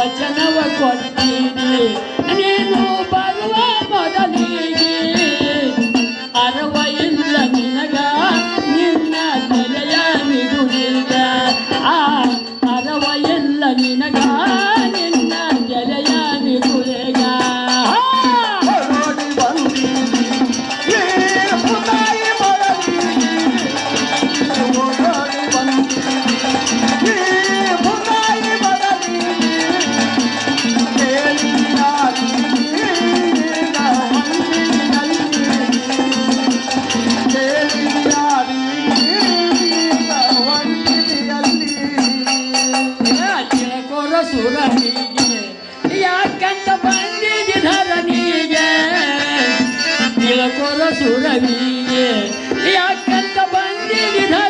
वचन ಸುರನಿಗೆ ಯಾಕಂತ ಬಂದಿದೆ ಧರನಿಗೆ ಇಳಕೊರ ಸುರನಿಗೆ ಯಾಕಂತ ಬಂದಿದೆ ಧರ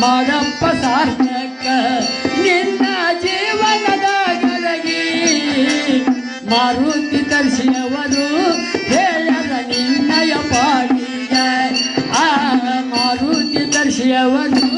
ಮಾಡಪ್ಪ ಸಾರ್ಥಕ ನಿನ್ನ ಜೀವನದ ಗದಗಿ ಮಾರುತಿ ದರ್ಶಿಯವರು ಹೇಳದ ನಿನ್ನಯ ಪಾಡಿಯ ಆ ಮಾರುತಿ ದರ್ಶಿಯವರು